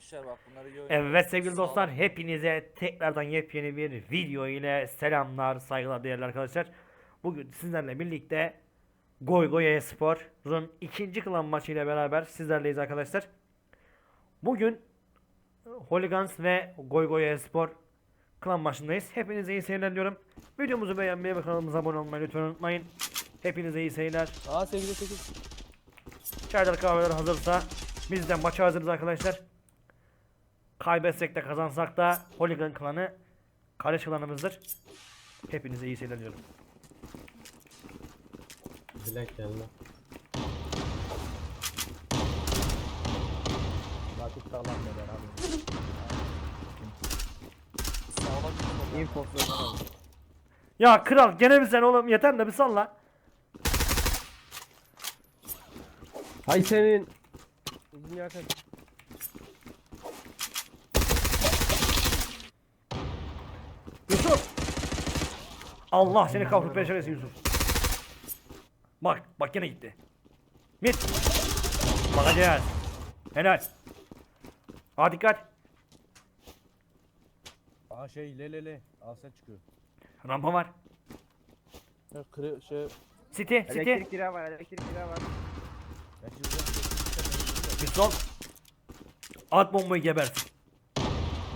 Gençler bak bunları iyi oynayın. Evet sevgili Sağ dostlar olun. hepinize tekrardan yepyeni bir video ile selamlar saygılar değerli arkadaşlar. Bugün sizlerle birlikte Goy Goy Espor'un ikinci klan maçı ile beraber sizlerleyiz arkadaşlar. Bugün Hooligans ve Goy Goy Espor klan maçındayız. Hepinize iyi seyirler diyorum. Videomuzu beğenmeyi ve kanalımıza abone olmayı lütfen unutmayın. Hepinize iyi seyirler. Aa 8'e 8. Çaylar kahveler hazırsa biz de maça hazırız arkadaşlar. Kaybetsek de kazansak da Hooligan klanı kardeş klanımızdır. Hepinize iyi seyirler diliyorum. Bilek geldi. Rakip sağlam neden abi. Sağlam bir konu. Ya kral gene mi sen oğlum yeter de bir salla. Hay senin. Uzun yakın. Allah seni kahrı peşeresin Yusuf. Bak bak gene gitti. Mit. Bakacağız. Helal. Ha dikkat. Aa şey le le le. Asel çıkıyor. Rampa var. Ya kre şey. City city. Elektrik direği var, elektrik direği var. Ben. Bir sol. At bombayı gebersin.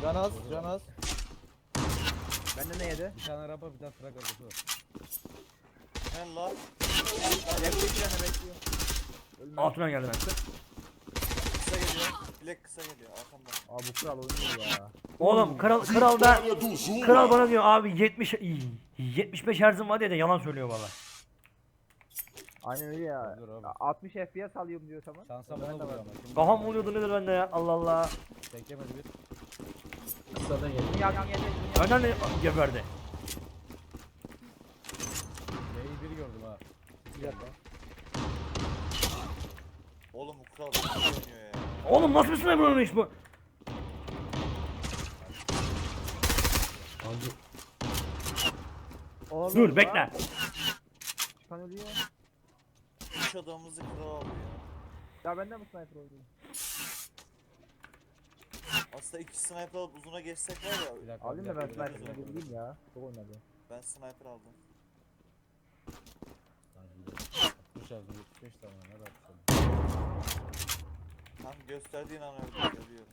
Can az, can az. Bende ne yedi? Bir tane rapa bir tane trak arabası var. Gel lan. Elektrik direğini bekliyor. Altına geldi ben. Kısa geliyor. Bilek kısa geliyor arkamdan. Aa bu kral oynuyor ya. Oğlum kral kral da kral bana diyor abi 70 75 Hz'im var diye de yalan söylüyor valla. Aynen öyle ya. Dur abi. 60 FPS alıyorum diyor tamam. Şansa bana vuruyor ama. Şimdi Kafam oluyordu nedir bende ya Allah Allah. Teklemedi bir. Kısa da geldi. Yardım yedi. Önden de geberdi. Y'yi biri gördüm ha. Oğlum bu kral iyi oynuyor ya. Oğlum nasıl bir sniper oynuyor bu? Abi Oğlum Dur bekle. Çıkan ölüyor. Üç adamımızı kral aldı ya. Ya bende mi sniper oldu? Aslında iki sniper alıp uzuna geçsek var ya. Bir dakika. Alayım da ben dakika, bir sniper'ı dakika. bileyim ya. Çok oynadı. Ben sniper aldım. 60 yazdım 75 tane ne yapacağım? Tam gösterdiğin an öldü.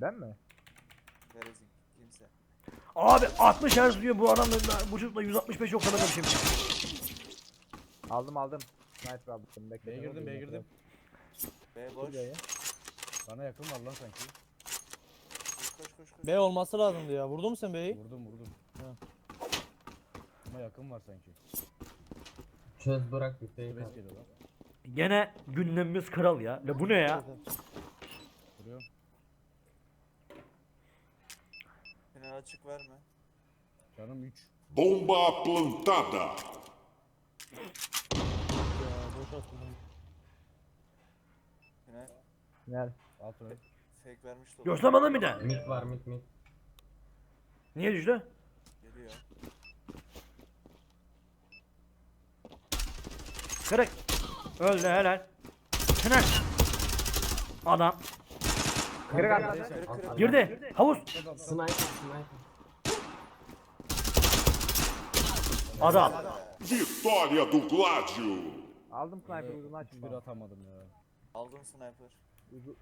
Ben mi? Verezin. Kimse. Abi 60 Hz diyor bu adam da bu çocukla 165 yok kadar bir şey. Aldım aldım. Sniper aldım. Bekle. B'ye girdim B'ye girdim. B boş. Sana yakın var lan sanki. Koş koş koş. B olması lazımdı ya. Vurdun mu sen B'yi? Vurdum vurdum. Ama yakın var sanki. çöz bırak bir Space at. geliyor lan. Gene gündemimiz kral ya. Ya bu ne ya? Vuruyor. Fener açık verme. Canım 3. Bomba plantada. Ya boş attım. Fener Gel. Alt ön. Fake vermiş de olur. Göstermedin bir de. Mid var mid mid. Niye düştü? Geliyor. Kırık. Öldü helal. Hemen. Adam. Kırık atladı. Kırık Girdi. Havuz. Sniper sniper. Adam. Vitória do Gládio. Aldım sniper uzun açma. Bir atamadım ya. Aldın sniper. Uzu...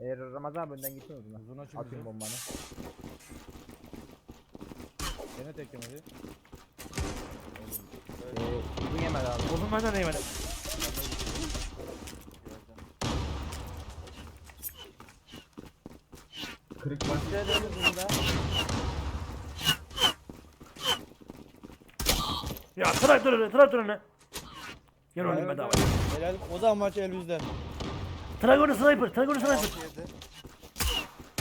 Eğer Ramazan abi önden gitsin o zaman. Uzun açım Atayım bizi. bombanı. Gene teklemedi. Ee, uzun yemedi abi. Uzun benden neyim Gördüm. Kırık var. Ya traktör önüne traktör önüne. Gel oğlum bedava. Helal. O zaman maç el bizde. Traktör sniper. Traktör sniper.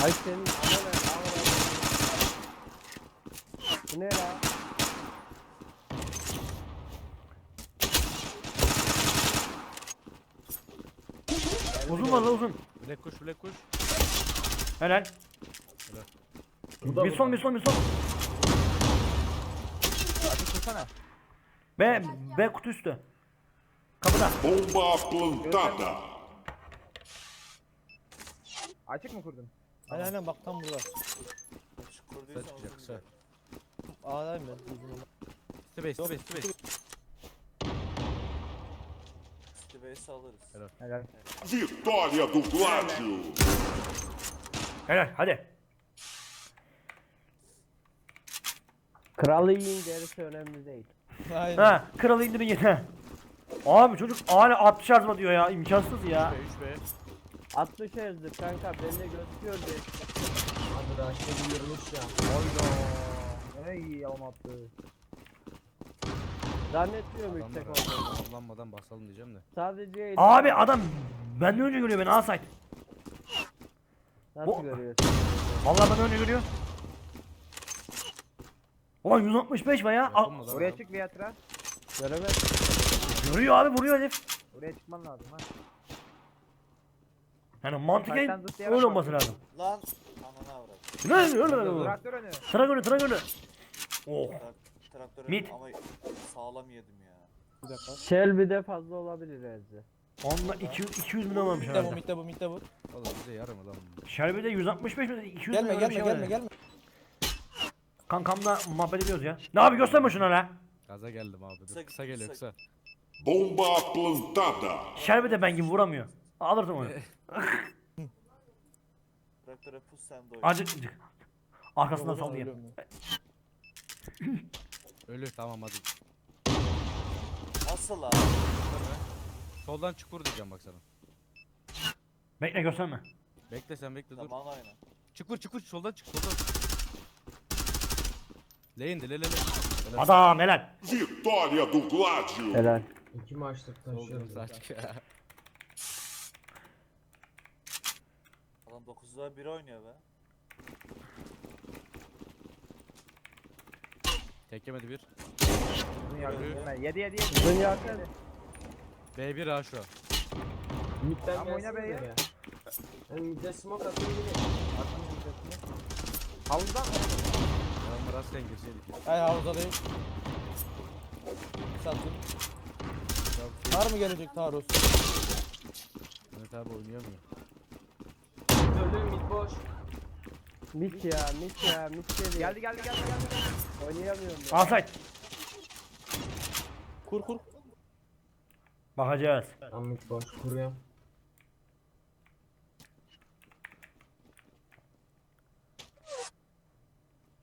Ay senin. Bu ne la? Uzun var la uzun. Black kuş black kuş. Helal. Bir son bir son bir son. Hadi tutsana. B, B kutu üstü. Kapıda. Bomba plantada. Açık mı kurdun? Aynen aynen bak tam burada. Uzun çıkacak kısa. gider. A'dayım ben. uzun. Space space space. Base'i alırız. Helal. Vitória do Gládio. Helal hadi. Kralı yiyin gerisi önemli değil. Aynen. Ha kralı indirin yeter. Abi çocuk hala 60 harcama diyor ya imkansız ya. 3B 3B. 60 Hz'dir kanka bende gözüküyor diye. Hadi Raşit'e bir 23 ya. Ey yalan attı. Zannetmiyorum yüksek olduğunu. avlanmadan basalım diyeceğim de. Sadece Abi adam benden önce görüyor beni asayt. nasıl Bu- görüyorsun? Vallahi benden önce görüyor. Ulan 165 var ya. Al- Oraya adam? çık bir yatıra. Göremez. Görüyor abi vuruyor herif. Oraya çıkman lazım ha. Yani mantıken Kaytan zıplayarak öyle olması lazım. Lan ananı avradım. Ne öyle öyle öyle. Traktör önü. Sıra önü. Oh. Trak traktörü Mid. ama sağlam yedim ya. Bir dakika. Shelby'de fazla olabilir Ezgi. Onunla 200 200 milyon varmış Mitte bu herhalde. mitte bu mitte bu. Oğlum bize yarım lan. Şerbe'de 165 mi 200 Gelme bir gelme şey var gelme gelme. Kankamla muhabbet ediyoruz ya. Ne abi gösterme şuna la. Gaza geldim abi. Dur. Kısa- Kısa geliyor kısa- kısa. Bomba plantada. Şerbe de ben gibi vuramıyor. Alırdım onu. Traktöre pus sen de oyna. Acık acık. Arkasından Yok, sal diye. ölüyorum ben. Ölü tamam hadi. Nasıl lan? Soldan çukur diyeceğim bak sana. Bekle gösterme. Bekle sen bekle dur. Zaman oyna. Çukur çukur soldan çık soldan. Lane de le le le. Helal. Adam helal. Vitória do Gládio. Helal. İki maçtır Soldan taşıyoruz. sağ çık. 9'da 1 oynuyor be. Tek yemedi bir. Uzun yakın. Yürü. 7 7 7. Uzun yakın. B1 ha şu. Mid'den Tamam, oyna be gelsene ya. ya. Ben mid'e smoke atayım yine. Havuzdan mı? Adamlar aslen girseydik. Hay havuzadayım. Sattım. Var mı gelecek Taros? Mehmet abi oynayamıyor. Öldü mid boş. Mit ya, mit ya, mit geliyor. Geldi geldi geldi geldi. Oynayamıyorum ya. Alsayt. Kur kur. Bakacağız. Tam mid boş. Kuruyorum.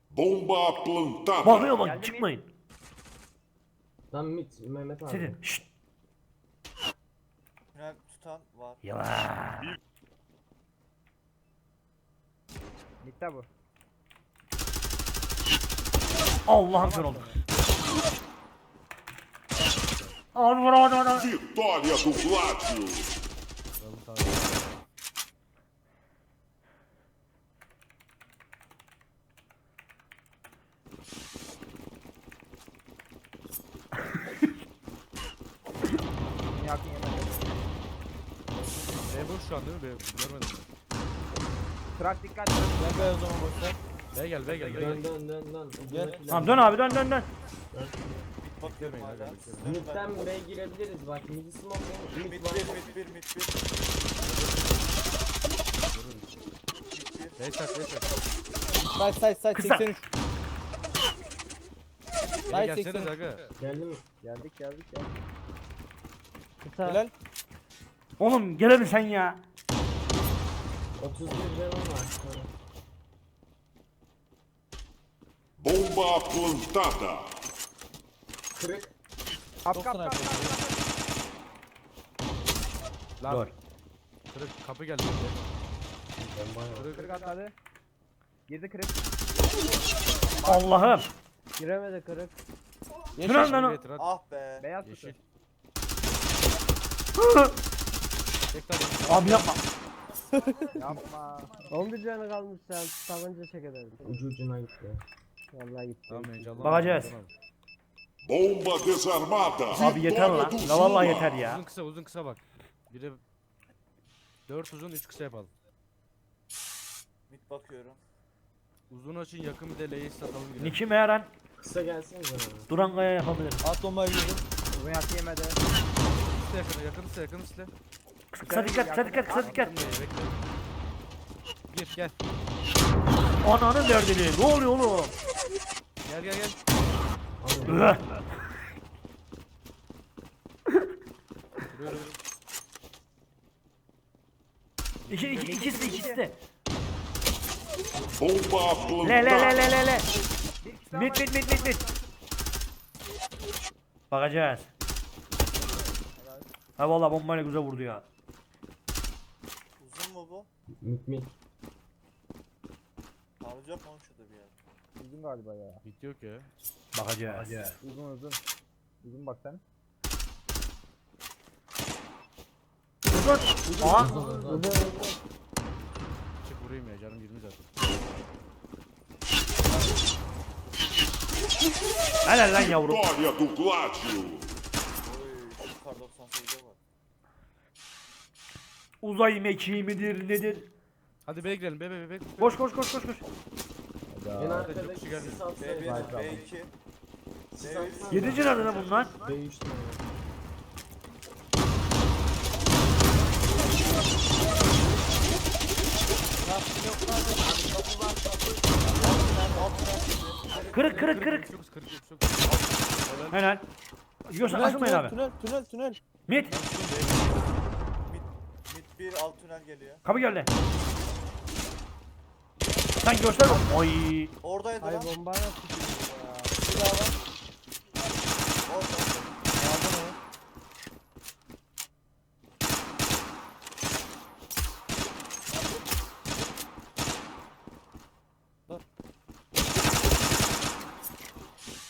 Bomba plantada. Bakıyor bak çıkmayın. Tam mid Mehmet abi. Sedin. Şşt. Tünel tutan var. Yala. Mitte bu. Allah'ım kör oldu. Abi vur abi abi. Vitória do tabi. Yakın yemedi. B boş şu an değil mi? Görmedim. Trak dikkat. Ben beyaz zaman boşver. B gel B gel B Dön gel. dön dön dön. Gel. Tamam dön abi dön dön dön. Bakıyorum Beklemeyin, hala. Mid'den B'ye girebiliriz bak. Mid smoke Mid mid 1 var. mid 1 mid 1. B çak B çak. Say say say Kısa. 83. Geri Hayır, gelseniz 80. aga. Geldi mi? Geldik geldik ya. Helal. Oğlum gel hadi sen ya. 31 canım var. Bomba plantada. Kırık. Kap. Lan kırık kapı geldi. Kırık. Kırık atladı. Girdi kırık. Allah'ım. Giremedi kırık. Yeşil. Dur lan o. Ah be. Beyaz Yeşil. Abi yapma. Yapma. 11 canı kalmış sen tabanca çek ederim. Ucu ucuna gitti. Vallahi gitti. Tamam heyecanlanma. Bakacağız. Bomba desarmada. Abi yeter lan. La vallahi yeter ya. Uzun kısa uzun kısa bak. Biri 4 uzun 3 kısa yapalım. Mid bakıyorum. Uzun açın yakın bir de L'yi satalım gidelim. Niki Meğeren Kısa gelsenize bana. Duran Kaya yapabiliriz. At bombayı girdim. Uzun yatı yemedi. Yakın yakın yakın kısa. Kısa dikkat kısa dikkat kısa dikkat. Gir gel. Ananın derdini. Ne oluyor oğlum? Gel gel gel. Üh. Vuruyorum. İki, iki, ikisi de ikisi de. Bomba Le le le le le le. Mit mit mit mit mit. Bakacağız. Ha valla bombayla güzel vurdu ya. Uzun mu bu? Mit mit. Alacak mı oğlum şurada bir yer? Uzun galiba ya. Bit yok ya. Bakacağız. Uzun uzun. Uzun bak sen. Uzun. Aa. Uzun uzun. Çık vurayım ya canım 20 zaten. Helal lan yavrum. Vitória do Gládio. Oy şu kar 98'e bak. Uzay mekiği midir nedir? Hadi B'ye girelim B B B. B. Koş koş koş koş koş. En arkadaki kişi geldi. sis B1, atsaydı. B2. Sis B3. atsana. Yedinci nerede lan bunlar? B3 tane. Kırık kırık kırık. Çok kırık. Helal. Yiyorsan Tünel açılmayın tünel abi. tünel tünel tünel. Mid 1 alt tünel geliyor. Kapı geldi. Sen göster bak. Oy. Oradaydı Ay lan. bomba nasıl çıkıyor ya? Bir daha var. Orada.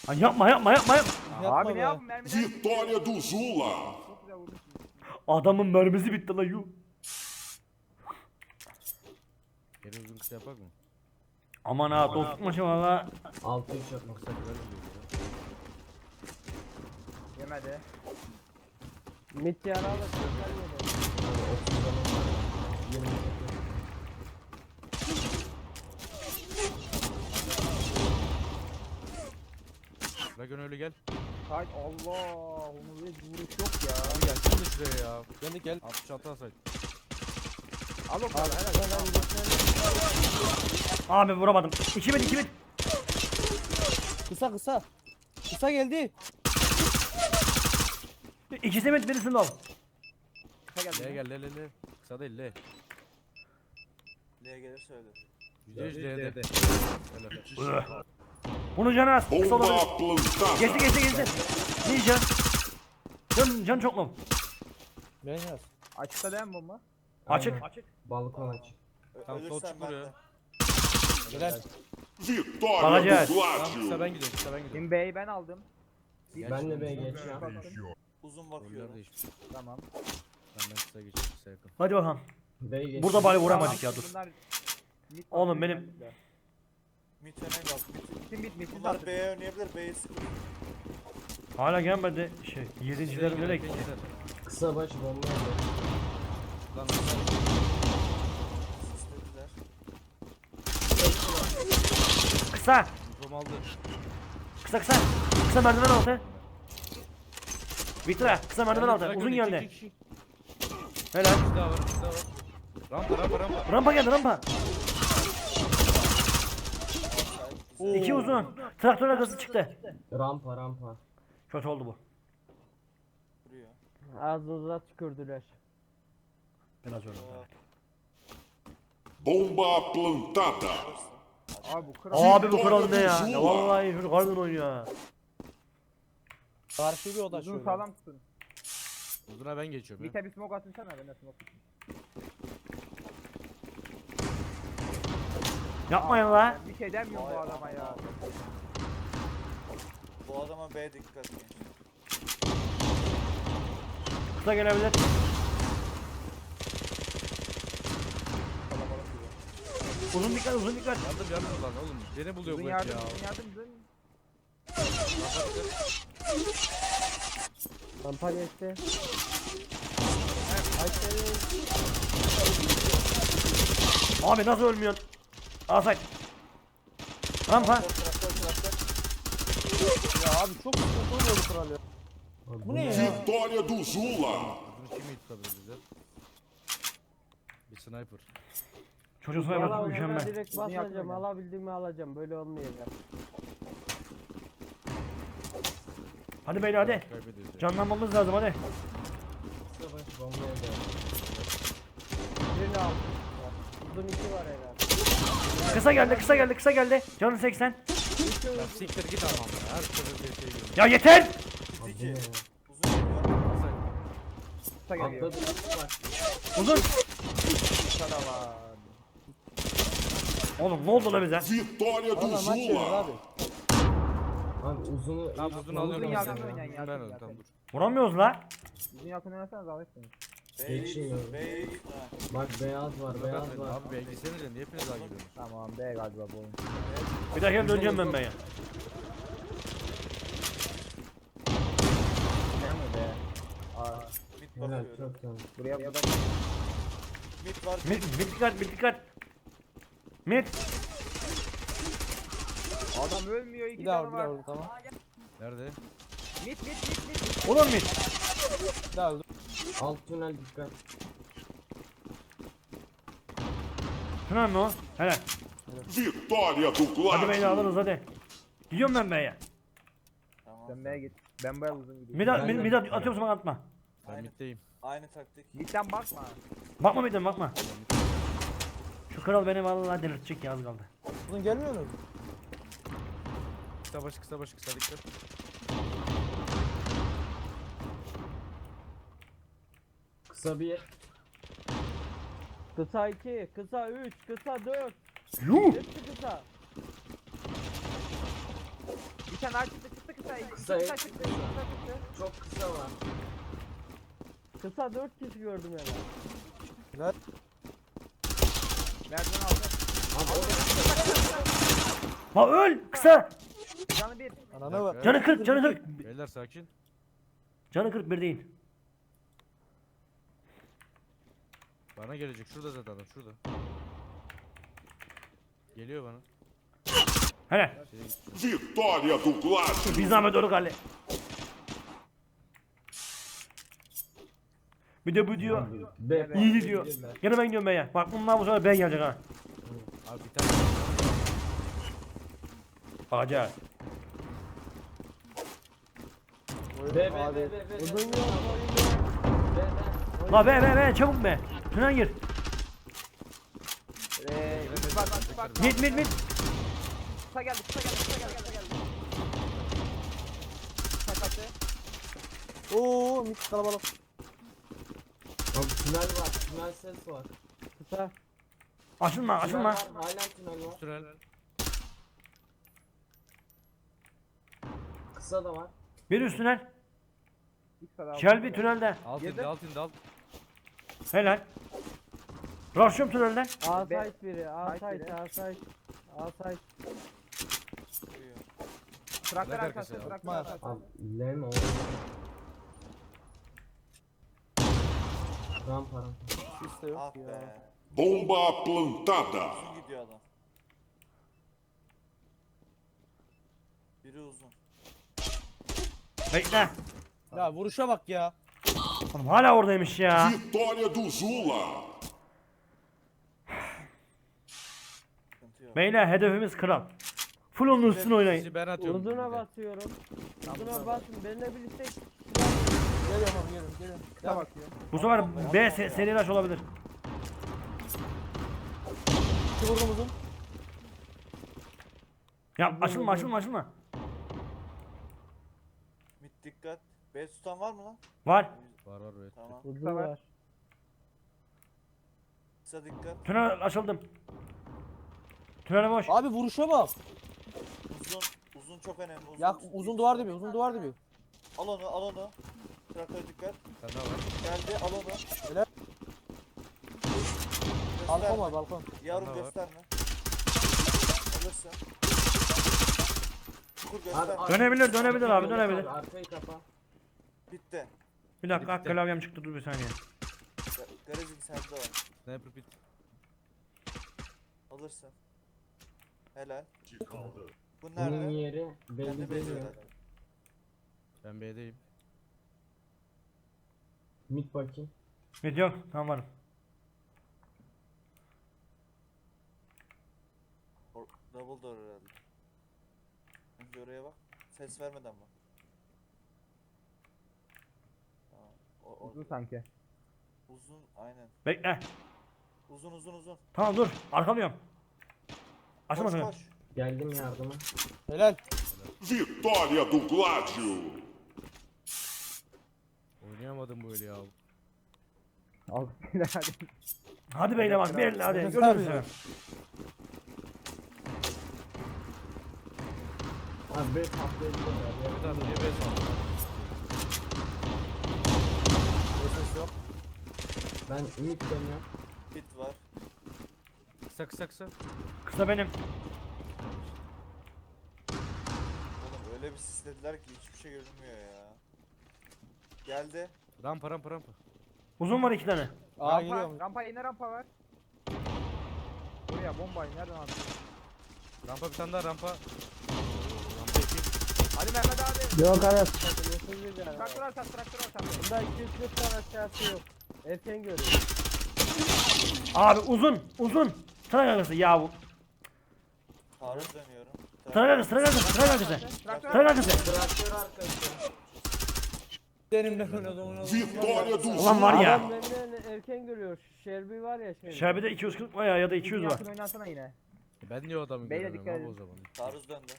Ay yapma yapma yapma yapma. Yapma Abi be. ne yapayım mermiden Vitória do Zula. Adamın mermisi bitti lan yu. Geri uzun kısa yapak mı? Aman ha dostluk maçı valla. 6 3 yapmak ya. Yemedi. Mit yara da çöker yedi. Yani 30 zaman var. 20 yapıyor. Dragon öyle gel. Hayt Allah. Onun bir vuruş yok ya. De şuraya ya. Gel gel. 66 asayt. Al o kadar. Abi vuramadım. 2000 2000. Kısa kısa. Kısa geldi. İkisi mit birisi low. L gel L L L. Kısa değil L. L'ye gelir söyle. %100 L'de. Bunun canı az. Kısa olabilir. Geçti geçti geçti. Ninja. Can, can çok low. Ben yaz. Açıkta değil mi bomba? Açık. Balkon aç. Ö- Tamam, sol çık buraya. Helal. Bakacağız. do Tamam kısa ben gidiyorum kısa ben gidiyorum. Şimdi B'yi ben aldım. Ben de B geçiyorum. Uzun bakıyorum. Tamam. Ben ben kısa geçiyorum kısa yakın. Hadi bakalım. B geçiyorum. Burada bari vuramadık ya dur. Oğlum benim-. Mid öne bak. Mid. Kim mid mid Bunlar B'ye oynayabilir. B'yi sıkıyor. Hala gelmedi. Şey, yedincilerim nereye gitti? Kısa baş bomba. Lan İstediler. Kısa. infom aldı. Kısa kısa. Kısa merdiven altı. Vitra. Kısa merdiven altı. Uzun geldi. Helal. Bir daha var bir daha var. Rampa rampa rampa. Rampa geldi rampa. İki uzun. Traktör arkası çıktı. Rampa rampa. Kötü oldu bu. Vuruyor. Az uzat tükürdüler. Biraz. Bomba plantada. Abi bu kral. Abi bu kral ne ya? Ya vallahi çocuk harbiden oynuyor ya. Karşı bir oda Uzun şöyle. sağlam tutun. Uzuna ben geçiyorum ya. Mite bir smoke atınsana ben de smoke atayım. Yapmayın la. Ben bir şey demiyorum bu adama ya. Bu adama B dikkat gençler. Kısa gelebilir. Uzun dikkat uzun dikkat. Yardım yardım lan oğlum. Beni buluyor bu Uzun hep yardım ya. uzun yardım uzun. Rampa geçti. Abi nasıl ölmüyorsun? Asay. Rampa. Ya abi çok sıkıntı oluyor bu kral ya. Bu ne ya? Vitória do Zula. Uzun kimi tutabilir bize? Bir sniper. Çocuğun soya Valla bak ben mükemmel. direkt basacağım alabildiğimi alacağım böyle olmayacak. Hadi beyler hadi. Canlanmamız lazım hadi. Kısa bomba. Birini al. Uzun iki var herhalde. Kısa geldi kısa geldi kısa geldi. Canı 80. Ya siktir git ya. Her türlü bir şey geliyor. Ya yeter. İki. ne ya? Uzun geliyor. Atladı bak. Oğlum ne oldu la bize? Vitória do Zula. abi. Uzunu Tamam uzun alıyorum. yedi. Ben oynayın, Ben yakın, öldüm yakın. tamam dur. Vuramıyoruz la. Uzun yakın oynasanız alırsınız. Geçiyor. Bak beyaz var beyaz Ben- var. Abi belgesenize niye hepiniz daha gidiyorsunuz? Tamam B galiba bu oyun. Bir dakika döneceğim ben B'ye. Mid Helal bakıyorum. çok güzel. Buraya burada Mid var. Mid, mid dikkat mid dikkat. Mid. Adam ölmüyor iki Bir daha vur, tane bir daha var. vur tamam. Nerede? Mit mit mit mit. Oğlum mid. Bir daha öldü. Alt tünel dikkat. Şuna mı o? Helal. Vitória do Hadi beyler Gládio. alırız hadi. Gidiyorum ben B'ye. Tamam. Sen B'ye git. Ben B'ye uzun gidiyorum. Mid, Ben mid, mid at- atıyorum sana atma. Ben middeyim. Aynı taktik. Mid'den bakma. Bakma midden bakma. Kral beni vallahi delirtecek ya az kaldı. Uzun gelmiyor mu? Kısa baş kısa baş kısa dikkat. Kısa bir Kısa 2, kısa 3, kısa 4. Yuh. Hepsi kısa. Bir tane daha çıktı çıktı kısa. İki Kısa, kısa çıktı. Kısa çıktı. çok kısa var. Kısa 4 kişi gördüm hemen. Helal. Merdiven aldı. La öl kısa. Canı 1. Ananı bak. Canı 40 canı 40. Beyler sakin. Canı 41 değil. Bana gelecek. Şurada zaten adam. Şurada. Geliyor bana. Helal. Vitória do Gládio. Bir zahmet doğru kale. Bir de bu diyor. B İyi diyor. Gene ben gidiyorum B'ye. Bak bundan bu sefer B gelecek ha. Abi bir tane. Acayip. B B Abi. B B B. Uzun yok. La B B B çabuk B. Tünel gir. Bak bak bak. Mid mid mid. Kısa geldi kısa geldi kısa geldi kısa geldi. Sakatı. Oo mit kalabalık. Abi tünel var. Tünel ses var. Kısa. Açılma Tünel açılma. var. Halen tünel var. Sürel. Kısa da var. Bir üst tünel. Kısa da Shelby tünelde. Alt Yedi. indi alt indi alt. Helal. Rush'ım tünelden. A site biri. A site A site. A site. Vuruyor. Traktör Traktör arkası. arkası. Traktör arkası. Abi Lem o. Rampa rampa. Sis de yok Ah ya. be. Bomba plantada. Uzun gidiyor adam. Biri uzun. Bekle. Ya vuruşa bak ya. Oğlum hala oradaymış ya. Vitória do Zula. Sıkıntı yok. Beyler hedefimiz kral. Full onun üstüne oynayın. Ben atıyorum. Uzuna basıyorum. Uzuna basın. Benimle birlikte Geliyorum abi geliyorum geliyorum. ne bakıyor? Bu sefer B se seri rush olabilir. İki vurdum uzun. Ya açılma açılma açılma. Mid dikkat. B tutan var mı lan? Var. Var var evet. Tamam. Uzun var. Kısa dikkat. Tünel açıldım. Tünel boş. Abi vuruşa bak. Uzun. Uzun çok önemli. Uzun. Ya uzun duvar dibi uzun duvar dibi. Al onu al onu. Traktöre dikkat. Sen daha var. Geldi al onu. Helal. Balkon var balkon. Yavrum Bana var. gösterme. Alırsın. Çukur Abi, göster. abi, Dönebilir, dönebilir abi, Dönebilir. Arkayı kapa. Bitti. Bir dakika Bitti. klavyem çıktı dur bir saniye. Ga- Garajın sende var. Sniper pit. Alırsın. Helal. Bu Bunun nerede? yeri belli Kendi değil. ya. herhalde. Ben B'deyim. Mid bakayım. Mid yok tamam varım. Or double door herhalde. Önce oraya bak. Ses vermeden bak. Tamam. O, o, Uzun sanki. uzun aynen. Bekle. Uzun uzun uzun. Tamam dur. Arkamıyorum. Koş Açamadım. koş. Geldim yardıma. Helal. Vitória do Gládio. Oynayamadım böyle ya. Al hadi. Hadi beyler bak. Bir hadi. Görüşürüz. almıyor. Abi bir patlayıcı Bir tane niye beş aldın? Ses yok. Ben ümit dönüyorum. Hit var. Kısa kısa kısa. Kısa benim. Oğlum öyle bir sislediler ki hiçbir şey görünmüyor ya. Geldi. Rampa rampa rampa. Uzun var iki tane. Aa geliyorum. rampa yine rampa var. Buraya bombayı nereden aldın? Rampa bir tane daha rampa. Rampa iki. Hadi Mehmet abi. Yok Aras. Traktör alsat traktör alsat. Bunda 240 tane aşağısı yok. Erken görüyor. Abi uzun. Uzun. Trak arkası ya bu. Taarruz dönüyorum. Trak arkası. Trak arkası. Trak arkası. Traktör Trak arkası. Traktör arkası. Benimle oynadım Vitória do Ulan var ya. Adam benden erken görüyor. Shelby var ya şey. Şerbide 240 var ya ya da 200 var. Yakın oynasana yine. Ben niye adamı Beyler göremiyorum dikkat abi o edin. zaman. Taarruz döndü.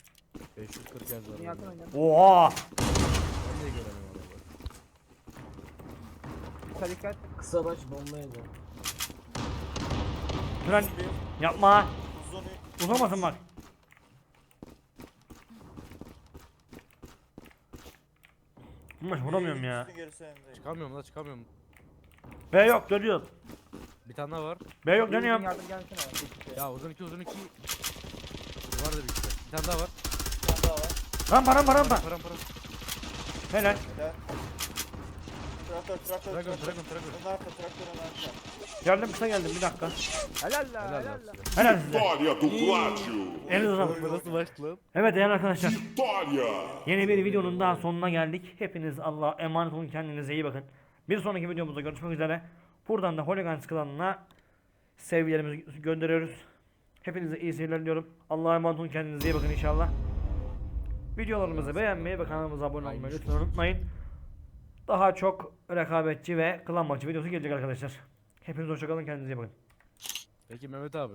540 yaz var. Yakın orada. oynasana. Oha. Ben niye göremiyorum adamı? Dikkat dikkat. Kısa baş bomba yedi. Tren yapma. Uzun Uzamasın bak. Bunlar vuramıyorum ya. Üstü gerisi önde. Çıkamıyorum la çıkamıyorum. B yok dönüyor. Bir tane daha var. B yok dönüyorum. yardım gelsene. Ya uzun iki uzun iki. Var da bir işte. Bir tane daha var. Bir tane daha var. Rampa rampa rampa. Rampa rampa rampa. Helal. Helal. Traktör traktör Dragon traktör. dragon dragon. Arka traktör. Geldim kısa geldim bir dakika. Helal la Helal la. Helal size. Vitória do Gládio. Elinize sağlık. Nasıl başladı? Evet değerli arkadaşlar. Vitória. Yeni bir videonun daha sonuna geldik. Hepiniz Allah'a emanet olun. Kendinize iyi bakın. Bir sonraki videomuzda görüşmek üzere. Buradan da Hooligans klanına sevgilerimizi gönderiyoruz. Hepinize iyi seyirler diliyorum. Allah'a emanet olun. Kendinize iyi bakın inşallah. Videolarımızı beğenmeyi ve kanalımıza abone olmayı lütfen unutmayın. Daha çok rekabetçi ve klan maçı videosu gelecek arkadaşlar. Hepiniz hoşçakalın. Kendinize iyi bakın. Peki Mehmet abi.